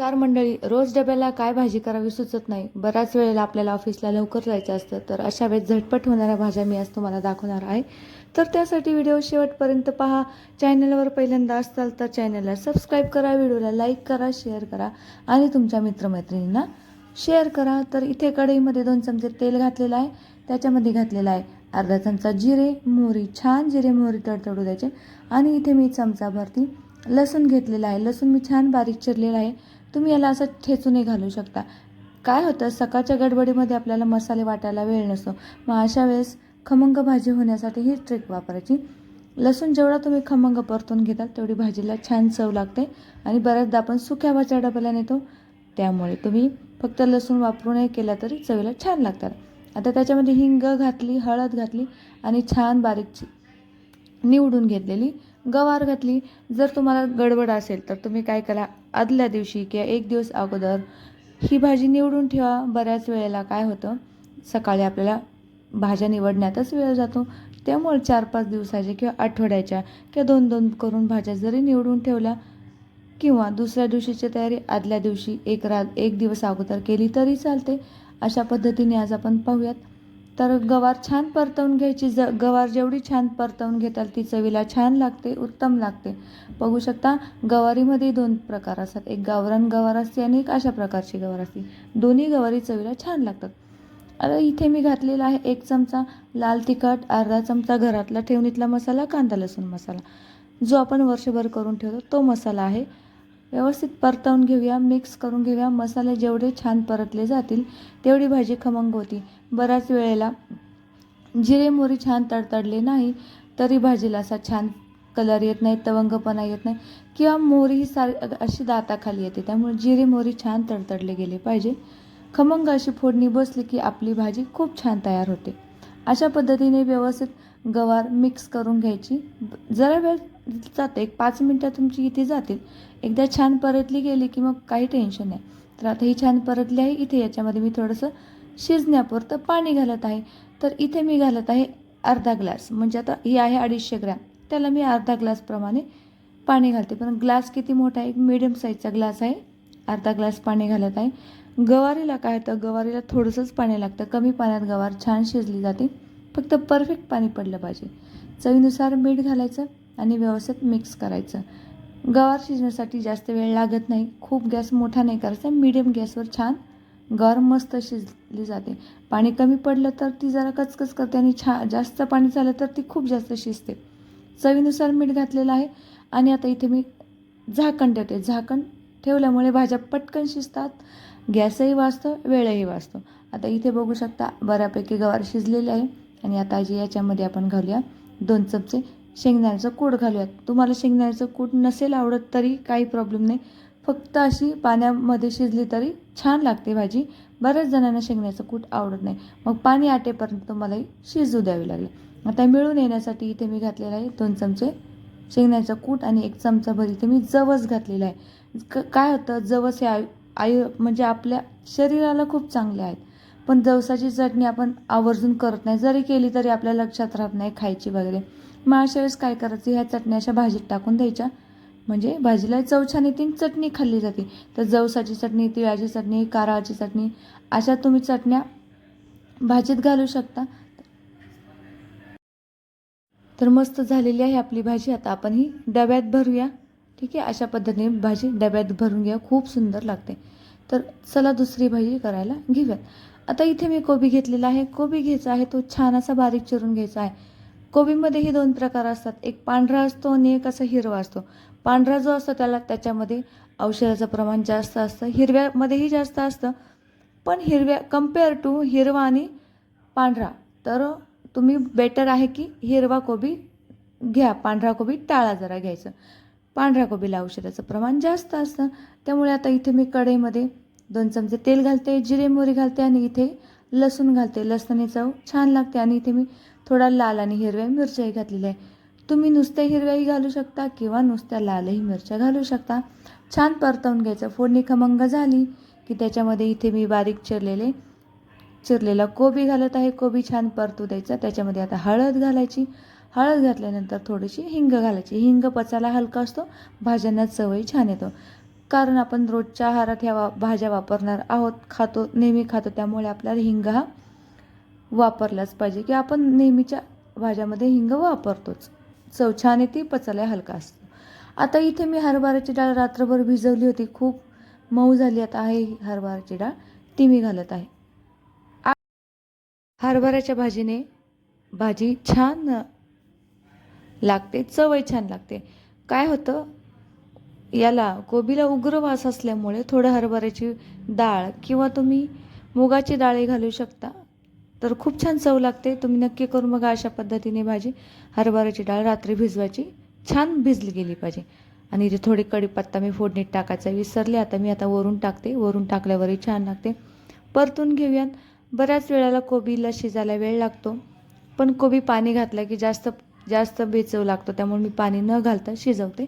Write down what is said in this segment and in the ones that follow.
Car मंडळी रोज डब्याला काय भाजी करावी सुचत नाही. बऱ्याच वेळेला आपल्याला ऑफिसला लवकर जायचं असतं. तर अशा वेळेस झटपट होणाऱ्या भाज्या मी आज तुम्हाला दाखवणार आहे. तर त्यासाठी व्हिडिओ शेवटपर्यंत पहा. चॅनलवर पहिल्यांदा असताल तर चॅनलला सबस्क्राईब करा व्हिडिओला लाईक करा शेअर करा आणि तुमच्या मित्रमैत्रिणींना शेअर करा. तर इथे कढईमध्ये दोन चमचे तेल घातलेलं आहे. त्याच्यामध्ये घातलेलं आहे अर्धा चमचा जिरे मोहरी छान जिरे मोहरी तडतडू द्यायचे. आणि इथे मी चमचाभरती लसूण घेतलेला आहे. लसूण मी छान बारीक चिरलेला आहे. तुम्ही याला असं ठेचूनही घालू शकता. काय होतं सकाळच्या गडबडीमध्ये आपल्याला मसाले वाटायला वेळ नसतो. मग अशा वेळेस खमंग भाजी होण्यासाठी ही ट्रिक वापरायची. लसूण जेवढा तुम्ही खमंग परतून घेताल तेवढी भाजीला छान चव लागते आणि बऱ्याचदा आपण सुक्या भाज्या डब्याला नेतो. त्यामुळे तुम्ही फक्त लसूण वापरूनही केला तरी चवीला छान लागतात. आता त्याच्यामध्ये हिंग घातली हळद घातली आणि छान बारीक निवडून घेतलेली गवार घातली. जर तुम्हाला गडबड असेल तर तुम्ही काय करा आदल्या दिवशी किंवा एक दिवस अगोदर ही भाजी निवडून ठेवा. बऱ्याच वेळेला काय होतं? सकाळी आपल्याला भाज्या निवडण्यातच वेळ जातो. त्यामुळे चार पाच दिवसाच्या किंवा आठवड्याच्या किंवा दोन दोन करून भाज्या जरी निवडून ठेवल्या किंवा दुसऱ्या दिवशीची तयारी आदल्या दिवशी एक रात एक दिवस अगोदर केली तरी चालते. अशा पद्धतीने आज आपण पाहूयात. तर गवार छान परतवून घ्यायची ज गवार जेवढी छान परतवून घेताल ती चवीला छान लागते उत्तम लागते. बघू शकता गवारीमध्ये दोन प्रकार असतात. एक गावरान गवार असते आणि एक अशा प्रकारची गवार असते. दोन्ही गवारी चवीला छान लागतात. आता इथे मी घातलेला आहे एक चमचा लाल तिखट अर्धा चमचा घरातला ठेवणीतला मसाला कांदा लसूण मसाला. जो आपण वर्षभर करून ठेवतो तो मसाला आहे. व्यवस्थित परतवून घेऊया मिक्स करून घेऊया. मसाले जेवढे छान परतले जातील तेवढी भाजी खमंग होती. बऱ्याच वेळेला. जिरे मोहरी छान तडतडले नाही तरी भाजीला असा छान कलर येत नाही तवंगपणा येत नाही. किंवा मोहरी ही सारी अशी दाताखाली येते त्यामुळे जिरे मोहरी छान तडतडले गेले पाहिजे. खमंग अशी फोडणी बसली की आपली भाजी खूप छान तयार होते. अशा पद्धतीने व्यवस्थित गवार मिक्स करून घ्यायची. जरा वेळ जाते एक पाच मिनटं तुमची इथे जातील. एकदा छान परतली गेली की मग काही टेन्शन नाही. तर आता ही छान परतली आहे इथे याच्यामध्ये मी थोडंसं शिजण्यापुरतं पाणी घालत आहे. तर इथे मी घालत आहे अर्धा ग्लास. म्हणजे आता ही आहे अडीचशे ग्रॅम. त्याला मी अर्धा ग्लासप्रमाणे पाणी घालते. पण ग्लास किती मोठा आहे? एक मिडियम साईजचा ग्लास आहे. अर्धा ग्लास पाणी घालत आहे. गवारीला काय होतं? गवारीला थोडंसंच पाणी लागतं. कमी पाण्यात गवार छान शिजली जाते. फक्त परफेक्ट पाणी पडलं पाहिजे. चवीनुसार मीठ घालायचं आणि व्यवस्थित मिक्स करायचं. गवार शिजण्यासाठी जास्त वेळ लागत नाही. खूप गॅस मोठा नाही करायचा. मीडियम गॅसवर छान गवार मस्त शिजली जाते. पाणी कमी पडलं तर ती जरा कचकच करते आणि छा जास्त पाणी झालं तर ती खूप जास्त शिजते. चवीनुसार मीठ घातलेलं आहे आणि आता इथे मी झाकण ठेवते. झाकण ठेवल्यामुळे भाज्या पटकन शिजतात गॅसही वाचतो वेळही वाचतो. आता इथे बघू शकता बऱ्यापैकी गवार शिजलेली आहे आणि आता जे याच्यामध्ये आपण घालूया दोन चमचे शेंगदाण्याचं कूट घालूयात. तुम्हाला शेंगदाण्याचं कूट नसेल आवडत तरी काही प्रॉब्लेम नाही. फक्त अशी पाण्यामध्ये शिजली तरी छान लागते भाजी. बऱ्याच जणांना शेंगण्याचं कूट आवडत नाही. मग पाणी आटेपर्यंत तुम्हाला शिजू द्यावी लागेल. आता मिळून येण्यासाठी इथे मी घातलेलं आहे दोन चमचे शेंगण्याचं कूट आणि एक चमचा भर इथे मी जवस घातलेलं आहे. क काय होतं? जवस हे आयु आयु म्हणजे आपल्या शरीराला खूप चांगले आहेत. पण जवसाची चटणी आपण आवर्जून करत नाही. जरी केली तरी आपल्या लक्षात राहत नाही खायची वगैरे. मग अशा वेळेस काय करायचं? ह्या चटण्या अशा भाजीत टाकून द्यायच्या. म्हणजे भाजीला चव छान येते आणि चटणी खाल्ली जाते. तर जवसाची चटणी तिळाची चटणी कारळाची चटणी अशा तुम्ही चटण्या भाजीत घालू शकता. तर मस्त झालेली आहे आपली भाजी. आता आपण ही डब्यात भरूया. ठीक आहे? अशा पद्धतीने भाजी डब्यात भरून घ्या. खूप सुंदर लागते. तर चला दुसरी भाजी करायला घेऊयात. आता इथे मी कोबी घेतलेला आहे. कोबी घ्यायचा आहे. तो छान असा बारीक चिरून घ्यायचा आहे. कोबीमध्येही दोन प्रकार असतात. एक पांढरा असतो आणि एक असा हिरवा असतो. पांढरा जो असतो त्याला त्याच्यामध्ये औषधाचं प्रमाण जास्त असतं. हिरव्यामध्येही जास्त असतं. पण हिरव्या कंपेअर टू हिरवा आणि पांढरा. तर तुम्ही बेटर आहे की हिरवा कोबी घ्या. पांढरा कोबी टाळा जरा घ्यायचं. पांढऱ्या कोबीला औषधाचं प्रमाण जास्त असतं. त्यामुळे आता इथे मी कढईमध्ये दोन चमचे तेल घालते जिरे मोहरी घालते आणि इथे लसूण घालते. लसणाने चव छान लागते. आणि इथे मी थोडा लाल आणि हिरव्या मिरच्याही घातलेल्या आहे तुम्ही नुसते हिरव्याही घालू शकता किंवा नुसत्या लालही मिरच्या घालू शकता. छान परतवून घ्यायचं. फोडणी खमंग झाली की त्याच्यामध्ये इथे मी बारीक चिरलेले चिरलेला कोबी घालत आहे. कोबी छान परतू द्यायचा. त्याच्यामध्ये आता हळद घालायची. हळद घातल्यानंतर थोडीशी हिंग घालायची. हिंग पचायला हलका असतो. भाज्यांना चवही छान येतो. कारण आपण रोजच्या आहारात ह्या वा भाज्या वापरणार आहोत. खातो नेहमी खातो. त्यामुळे आपल्याला हिंग हा वापरलाच पाहिजे. की आपण नेहमीच्या भाज्यामध्ये हिंग वापरतोच. चव छान पचायला हलका असतो. आता इथे मी हरभऱ्याची डाळ रात्रभर भिजवली होती. खूप मऊ झाली. आता आहे हरभऱ्याची डाळ. ती मी घालत आहे. हरभऱ्याच्या भाजीने भाजी छान लागते. चवही छान लागते. काय होतं? याला कोबीला उग्र वास असल्यामुळे थोडं हरभऱ्याची डाळ किंवा तुम्ही मुगाची डाळही घालू शकता. तर खूप छान चव लागते. तुम्ही नक्की करून बघा अशा पद्धतीने भाजी. हरभऱ्याची डाळ रात्री भिजवायची. छान भिजली गेली पाहिजे. आणि इथे थोडी कढीपत्ता मी फोडणीत टाकायचा विसरले आता मी आता वरून टाकते. वरून टाकल्यावरही छान लागते. परतून घेऊयात. बऱ्याच वेळेला कोबीला शिजायला वेळ लागतो. पण कोबी पाणी घातलं की जास्त जास्त बेचव लागतो. त्यामुळे मी पाणी न घालता शिजवते.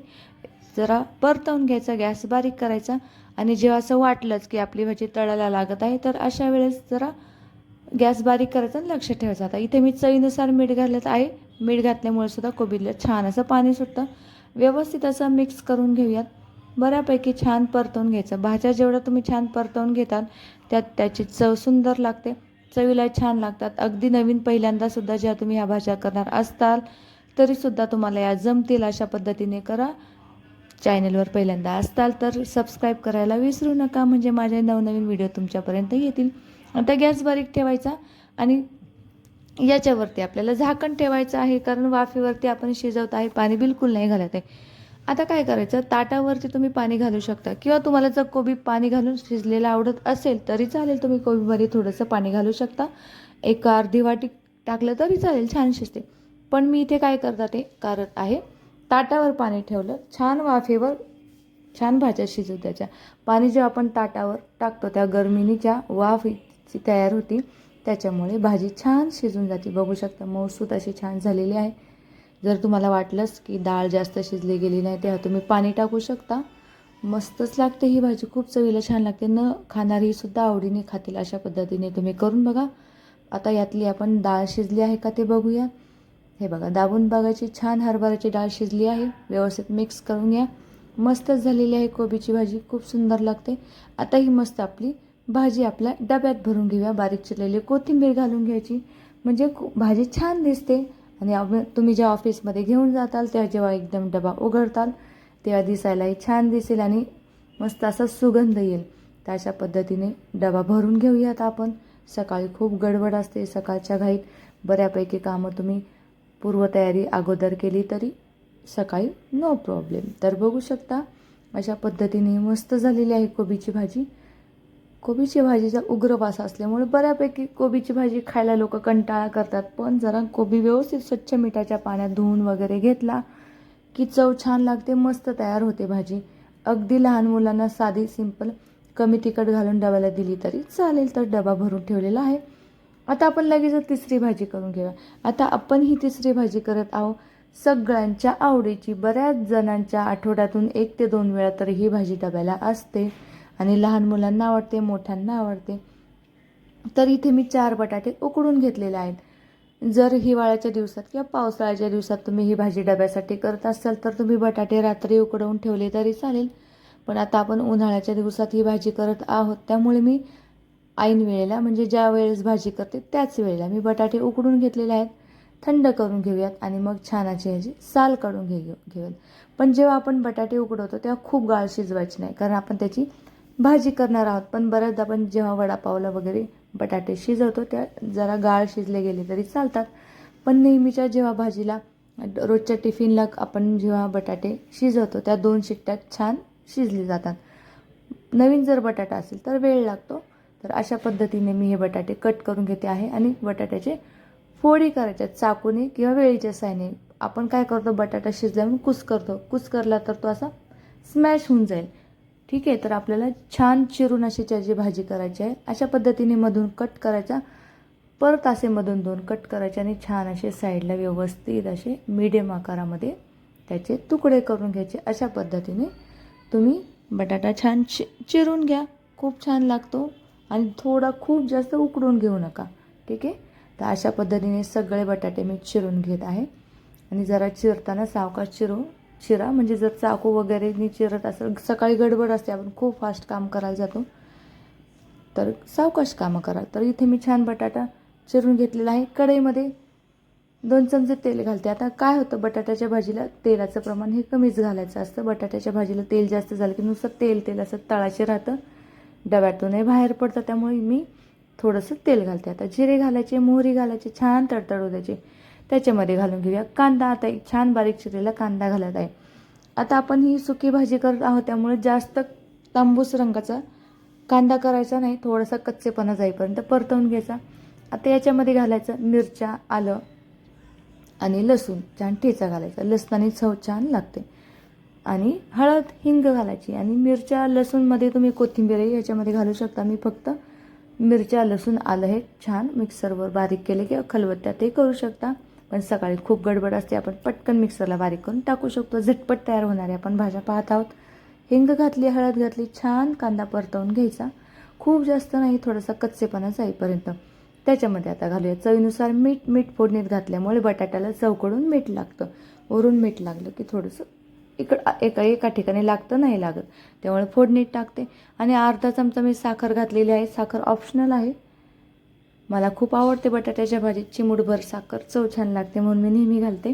जरा परतवून घ्यायचा गॅस बारीक करायचा. आणि जेव्हा असं वाटलंच की आपली भाजी तळायला लागत आहे तर अशा वेळेस जरा गॅस बारीक करायचा आणि लक्ष ठेवायचं. आता इथे मी चवीनुसार मीठ घालत आहे. मीठ घातल्यामुळे सुद्धा कोबीला छान असं पाणी सुटतं. व्यवस्थित असं मिक्स करून घेऊयात. बऱ्यापैकी छान परतवून घ्यायचं. भाज्या जेवढ्या तुम्ही छान परतवून घेतात त्यात त्याची चव सुंदर लागते. चवीला छान लागतात. अगदी नवीन पहिल्यांदासुद्धा ज्या तुम्ही ह्या भाज्या करणार असताल तरीसुद्धा तुम्हाला या जमतील अशा पद्धतीने करा. चॅनलवर पहिल्यांदा असताल तर सबस्क्राईब करायला विसरू नका. म्हणजे माझे नवनवीन व्हिडिओ तुमच्यापर्यंत येतील. आता गॅस बारीक ठेवायचा आणि याच्यावरती आपल्याला झाकण ठेवायचं आहे कारण वाफेवरती आपण शिजवत आहे पाणी बिलकुल नाही घालत आहे. आता काय करायचं? ताटावरती तुम्ही पाणी घालू शकता. किंवा तुम्हाला जर कोबी पाणी घालून शिजलेलं आवडत असेल तरी चालेल तुम्ही कोबीमध्ये थोडंसं पाणी घालू शकता. एक अर्धी वाटी टाकलं तरी चालेल छान शिजते. पण मी इथे काय करता ते करत आहे ताटावर पाणी ठेवलं छान वाफेवर छान भाज्या शिजू त्याच्या पाणी जेव्हा आपण ताटावर टाकतो त्या गरमीने वाफ ची तयार होती. त्याच्यामुळे भाजी छान शिजून जाते. बघू शकता मऊसूत अशी छान झालेली आहे. जर तुम्हाला वाटलंच की डाळ जास्त शिजली गेली नाही तेव्हा तुम्ही पाणी टाकू शकता. मस्तच लागते ही भाजी. खूप चवीला छान लागते. न खाणारी सुद्धा आवडीने खातील अशा पद्धतीने तुम्ही करून बघा. आता यातली आपण डाळ शिजली आहे का ते बघूया. हे बघा दाबून बघायची छान हरभऱ्याची डाळ शिजली आहे. व्यवस्थित मिक्स करून या मस्तच झालेली आहे कोबीची भाजी. खूप सुंदर लागते. आता ही मस्त आपली भाजी आपल्या डब्यात भरून घेऊया बारीक चिरलेली कोथिंबीर घालून घ्यायची. म्हणजे भाजी छान दिसते. आणि तुम्ही ज्या ऑफिसमध्ये घेऊन जाताल तेव्हा जेव्हा एकदम डबा उघडताल तेव्हा दिसायलाही छान दिसेल आणि मस्त असा सुगंध येईल. तर अशा पद्धतीने डबा भरून घेऊयात आपण. सकाळी खूप गडबड असते सकाळच्या घाईत. बऱ्यापैकी कामं तुम्ही पूर्वतयारी अगोदर केली तरी सकाळी नो प्रॉब्लेम तर बघू शकता अशा पद्धतीने मस्त झालेली आहे कोबीची भाजी. कोबीची भाजीचा उग्र वास असल्यामुळे बऱ्यापैकी कोबीची भाजी खायला लोक कंटाळा करतात. पण जरा कोबी व्यवस्थित स्वच्छ मिठाच्या पाण्यात धुवून वगैरे घेतला की चव छान लागते मस्त तयार होते भाजी. अगदी लहान मुलांना साधी सिंपल कमी तिखट घालून डब्याला दिली तरी चालेल तर डबा भरून ठेवलेला आहे. आता आपण लगेच तिसरी भाजी करून घेऊया. आता आपण ही तिसरी भाजी करत आहोत. सगळ्यांच्या आवडीची बऱ्याच जणांच्या आठवड्यातून एक ते दोन वेळा तर ही भाजी डब्याला असते. आणि लहान मुलांना आवडते मोठ्यांना आवडते. तर इथे मी चार बटाटे उकडून घेतलेले आहेत. जर हिवाळ्याच्या दिवसात किंवा पावसाळ्याच्या दिवसात तुम्ही ही भाजी डब्यासाठी करत असाल तर तुम्ही बटाटे रात्री उकडवून ठेवले तरी चालेल. पण आता आपण उन्हाळ्याच्या दिवसात ही भाजी करत आहोत. त्यामुळे मी ऐन वेळेला म्हणजे ज्या वेळेस भाजी करते त्याच वेळेला मी बटाटे उकडून घेतलेले आहेत. थंड करून घेऊयात आणि मग छानाची ह्याची साल काढून घे घेऊयात. पण जेव्हा आपण बटाटे उकडवतो तेव्हा खूप गाळ शिजवायची नाही कारण आपण त्याची भाजी करणार आहोत. पण बऱ्याचदा आपण जेव्हा वडापावला वगैरे बटाटे शिजवतो त्या जरा गाळ शिजले गेले तरी चालतात. पण नेहमीच्या जेव्हा भाजीला रोजच्या टिफिनला आपण जेव्हा बटाटे शिजवतो त्या दोन शिट्ट्यात छान शिजले जातात. नवीन जर बटाटा असेल तर वेळ लागतो. तर अशा पद्धतीने मी हे बटाटे कट करून घेते आहे आणि बटाट्याचे फोडी करायच्या चाकूने किंवा वेळीच्या सायने आपण काय करतो बटाटा शिजल्यावर कूस कुस करतो. कुस करला तर तो असा स्मॅश होऊन जाईल. ठीक आहे तर आपल्याला छान चिरून अशी त्याची भाजी करायची आहे अशा पद्धतीने मधून कट करायचा. परत असे मधून दोन कट करायचे आणि छान असे साईडला व्यवस्थित असे मीडियम आकारामध्ये त्याचे तुकडे करून घ्यायचे. अशा पद्धतीने तुम्ही बटाटा छान चि चिरून घ्या. खूप छान लागतो. आणि थोडा खूप जास्त उकडून घेऊ नका. ठीक आहे? तर अशा पद्धतीने सगळे बटाटे मी चिरून घेत आहे. आणि जरा चिरताना सावकाश चिरून चिरा म्हणजे जर चाकू वगैरे चिरत असेल सकाळी गडबड असते आपण खूप फास्ट काम करायला जातो. तर सावकाश कामं करा. तर इथे मी छान बटाटा चिरून घेतलेला आहे. कढईमध्ये दोन चमचे तेल घालते. आता काय होतं बटाट्याच्या भाजीला तेलाचं प्रमाण हे कमीच घालायचं असतं. बटाट्याच्या भाजीला तेल जास्त झालं की नुसतं तेल तेल असं तळाचे राहतं. डब्यातूनही बाहेर पडतं. त्यामुळे मी थोडंसं तेल घालते. आता जिरे घालायचे मोहरी घालायचे छान तडतड द्यायचे. त्याच्यामध्ये घालून घेऊया. कांदा आता एक छान बारीक चिरलेला कांदा घालत आहे. आता आपण ही सुकी भाजी करत आहोत त्यामुळे जास्त तांबूस रंगाचा कांदा करायचा नाही थोडासा कच्चेपणा जाईपर्यंत परतवून घ्यायचा. आता याच्यामध्ये घालायचं मिरच्या आलं आणि लसूण छान ठेचा घालायचा. लसणाने चव छान लागते. आणि हळद हिंग घालायची आणि मिरच्या लसूणमध्ये तुम्ही कोथिंबीरही याच्यामध्ये घालू शकता. मी फक्त मिरच्या लसूण आलं हे छान मिक्सरवर बारीक केले किंवा खलबत्त्यातही करू शकता. पण सकाळी खूप गडबड असते. आपण पटकन मिक्सरला बारीक करून टाकू शकतो. झटपट तयार होणारे आपण भाज्या पाहत आहोत. हिंग घातली हळद घातली छान कांदा परतवून घ्यायचा. खूप जास्त नाही थोडासा कच्चेपणा जाईपर्यंत. त्याच्यामध्ये आता घालूया चवीनुसार मीठ. मीठ फोडणीत घातल्यामुळे बटाट्याला चौकडून मीठ लागतं. वरून मीठ लागलं की थोडंसं इकडं एका एका ठिकाणी लागतं नाही लागत. त्यामुळे फोडणीत टाकते. आणि अर्धा चमचा मी साखर घातलेली आहे. साखर ऑप्शनल आहे. मला खूप आवडते बटाट्याच्या भाजीत चिमूटभर साखर. चव छान लागते म्हणून मी नेहमी घालते.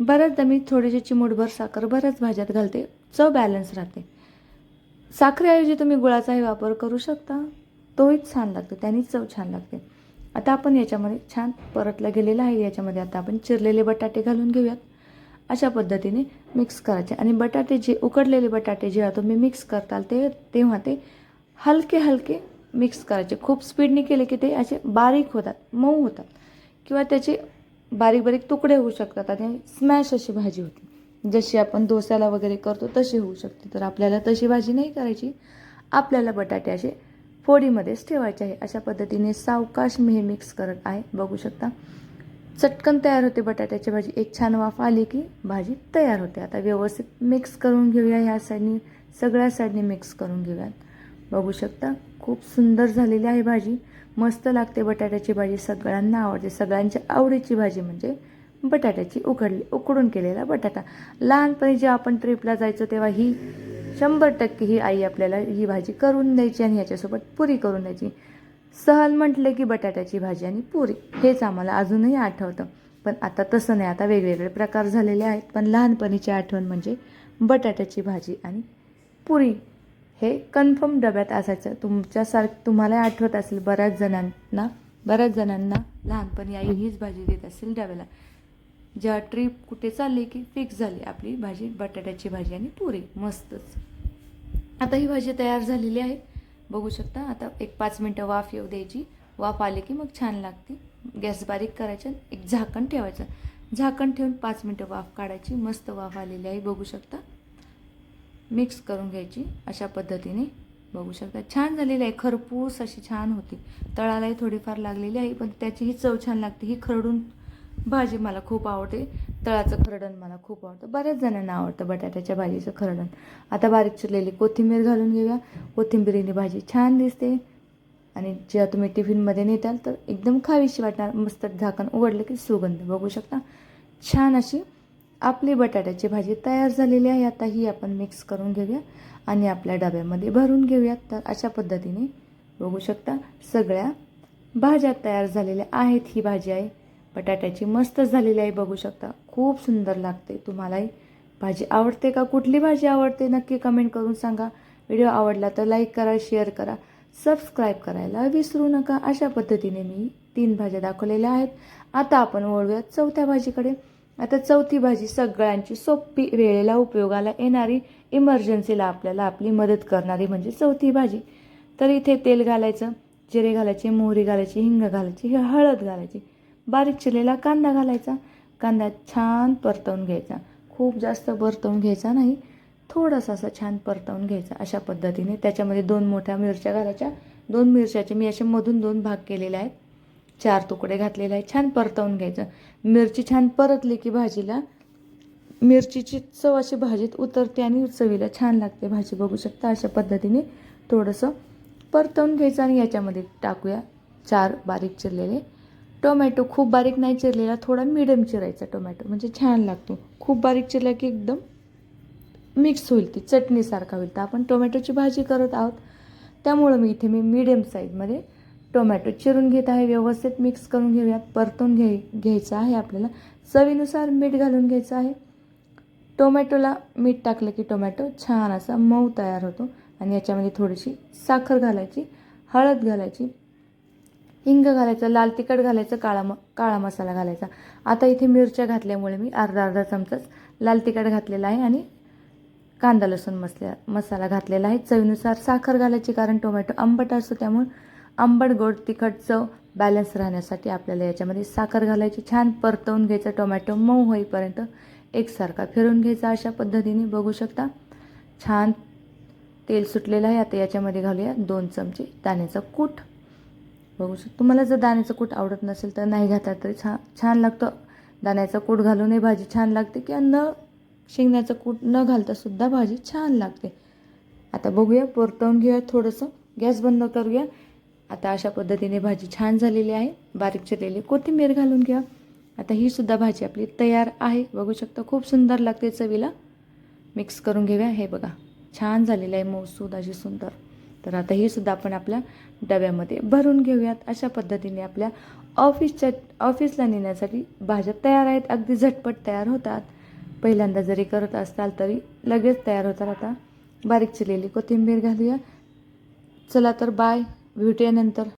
बऱ्याचदा मी थोडीशी चिमूटभर साखर बऱ्याच भाज्यात घालते. चव बॅलन्स राहते. साखरेऐवजी तुम्ही गुळाचाही वापर करू शकता. तोही छान लागतो. त्याने चव छान लागते. आता आपण याच्यामध्ये छान परतला गेलेला आहे. याच्यामध्ये आता आपण चिरलेले बटाटे घालून घेऊयात. अशा पद्धतीने मिक्स करायचे. आणि बटाटे जे उकडलेले बटाटे जेव्हा तुम्ही मिक्स करताल ते तेव्हा ते हलके हलके मिक्स करायचे. खूप स्पीडने केले की ते असे बारीक होतात मऊ होतात. किंवा त्याचे बारीक बारीक तुकडे होऊ शकतात आणि स्मॅश अशी भाजी होती. जशी आपण डोस्याला वगैरे करतो तशी होऊ शकते. तर आपल्याला तशी भाजी नाही करायची. आपल्याला बटाटे असे फोडीमध्येच ठेवायचे आहे. अशा पद्धतीने सावकाश मी हे मिक्स करत आहे. बघू शकता. चटकन तयार होते बटाट्याची भाजी. एक छान वाफ आली की भाजी तयार होते. आता व्यवस्थित मिक्स करून घेऊया. ह्या साईडनी सगळ्या साईडने मिक्स करून घेऊयात. बघू शकता. खूप सुंदर झालेली आहे भाजी. मस्त लागते बटाट्याची भाजी. सगळ्यांना आवडते. सगळ्यांच्या आवडीची भाजी म्हणजे बटाट्याची उकडली उकडून केलेला बटाटा. लहानपणी जेव्हा आपण ट्रिपला जायचो तेव्हा ही शंभर टक्के ही आई आपल्याला ही भाजी करून द्यायची आणि ह्याच्यासोबत पुरी करून द्यायची. सहल म्हटलं की बटाट्याची भाजी आणि पुरी. हेच आम्हाला अजूनही आठवतं. पण आता तसं नाही. आता वेगवेगळे प्रकार झालेले आहेत. पण लहानपणीची आठवण म्हणजे बटाट्याची भाजी आणि पुरी. हे कन्फर्म डब्यात असायचं. तुमच्यासारखं तुम्हाला आठवत असेल बऱ्याच जणांना बऱ्याच जणांना लहानपणी आई हीच भाजी देत असेल डब्याला. ज्या ट्रीप कुठे चालली की फिक्स झाली आपली भाजी बटाट्याची भाजी आणि पुरी मस्तच. आता ही भाजी तयार झालेली आहे. बघू शकता आता एक पाच मिनटं वाफ येऊ द्यायची. वाफ आली की मग छान लागते. गॅस बारीक करायचं एक झाकण ठेवायचं. झाकण ठेवून पाच मिनटं वाफ काढायची. मस्त वाफ आलेली आहे बघू शकता. मिक्स करून घ्यायची. अशा पद्धतीने बघू शकता. छान झालेली आहे. खरपूस अशी छान होती. तळालाही थोडीफार लागलेली आहे पण त्याची ही चव छान लागते. ही खरडून भाजी मला खूप आवडते. तळाचं खरडण मला खूप आवडतं. बऱ्याच जणांना आवडतं बटाट्याच्या भाजीचं खरडण. आता बारीक चिरलेली कोथिंबीर घालून घेऊया. कोथिंबीरीने भाजी छान दिसते. आणि जेव्हा तुम्ही टिफिनमध्ये नेताल तर एकदम खावीशी वाटणार. मस्त झाकण उघडलं की सुगंध. बघू शकता. छान अशी आपली बटाट्याची भाजी तयार झालेली आहे. आता ही आपण मिक्स करून घेऊया आणि आपल्या डब्यामध्ये भरून घेऊयात. तर अशा पद्धतीने बघू शकता सगळ्या भाज्या तयार झालेल्या आहेत. ही भाजी आहे. बटाट्याची मस्त झालेली आहे. बघू शकता खूप सुंदर लागते. तुम्हालाही भाजी आवडते का? कुठली भाजी आवडते? नक्की कमेंट करून सांगा. व्हिडिओ आवडला तर लाईक करा शेअर करा सबस्क्राईब करायला विसरू नका. अशा पद्धतीने मी तीन भाज्या दाखवलेल्या आहेत. आता आपण वळूयात चौथ्या भाजीकडे. आता चौथी भाजी सगळ्यांची सोपी वेळेला उपयोगाला येणारी इमर्जन्सीला आपल्याला आपली मदत करणारी म्हणजे चौथी भाजी. तर इथे तेल घालायचं जिरे घालायचे मोहरी घालायची हिंग घालायची हळद घालायची. बारीक चिरलेला कांदा घालायचा. कांदा छान परतवून घ्यायचा. खूप जास्त परतवून घ्यायचा नाही. थोडासा असं छान परतवून घ्यायचा अशा पद्धतीने. त्याच्यामध्ये दोन मोठ्या मिरच्या घालायच्या. दोन मिरच्याचे मी असे मधून दोन भाग केलेले आहेत. चार तुकडे घातलेले आहे छान परतवून घ्यायचं. मिरची छान परतली की भाजीला. मिरचीची चव अशी भाजीत उतरते आणि चवीला छान लागते भाजी. बघू शकता अशा पद्धतीने थोडंसं परतवून घ्यायचं आणि याच्यामध्ये टाकूया चार बारीक चिरलेले. टोमॅटो खूप बारीक नाही चिरलेला थोडा मिडियम चिरायचा टोमॅटो. म्हणजे छान लागतो. खूप बारीक चिरला की एकदम मिक्स होईल ती. चटणीसारखा होईल. तर आपण टोमॅटोची भाजी करत आहोत. त्यामुळं मी इथे मी मीडियम साईजमध्ये टोमॅटो चिरून घेत आहे व्यवस्थित मिक्स करून घेऊयात. परतून घे घ्यायचं आहे आपल्याला. चवीनुसार मीठ घालून घ्यायचं आहे. टोमॅटोला मीठ टाकलं की टोमॅटो छान असा मऊ तयार होतो आणि याच्यामध्ये थोडीशी साखर घालायची हळद घालायची हिंग घालायचं लाल तिखट घालायचं काळा म काळा मसाला घालायचा. आता इथे मिरच्या घातल्यामुळे मी अर्धा अर्धा चमचाच लाल तिखट घातलेला आहे आणि कांदा लसूण मसल्या मसाला घातलेला आहे. चवीनुसार साखर घालायची कारण टोमॅटो आंबट असतो त्यामुळे आंबट गोड तिखट चव बॅलन्स राहण्यासाठी आपल्याला याच्यामध्ये साखर घालायची छान परतवून घ्यायचं टोमॅटो मऊ होईपर्यंत एकसारखा फिरून घ्यायचा अशा पद्धतीने बघू शकता. छान तेल सुटलेलं आहे. आता याच्यामध्ये घालूया दोन चमचे दाण्याचं कूट. बघू शकतो तुम्हाला जर दाण्याचं कूट आवडत नसेल तर नाही घातला तरी छान छान लागतं. दाण्याचं कूट घालूनही भाजी छान लागते किंवा न शेंगण्याचं कूट न घालतासुद्धा भाजी छान लागते. आता बघूया परतवून घेऊया थोडंसं. गॅस बंद करूया. आता अशा पद्धतीने भाजी छान झालेली आहे. बारीक चिरलेली कोथिंबीर घालून घ्या. आता ही सुद्धा भाजी आपली तयार आहे. बघू शकता खूप सुंदर लागते चवीला. मिक्स करून घेऊया. हे बघा छान झालेलं आहे मऊसूद अशी सुंदर. तर आता ही सुद्धा आपण आपल्या डब्यामध्ये भरून घेऊयात. अशा पद्धतीने आपल्या ऑफिसच्या ऑफिसला नेण्यासाठी भाज्या तयार आहेत. अगदी झटपट तयार होतात. पहिल्यांदा जरी करत असाल तरी लगेच तयार होतात. आता बारीक चिरलेली कोथिंबीर घालूया. चला तर बाय. भेटूया नंतर.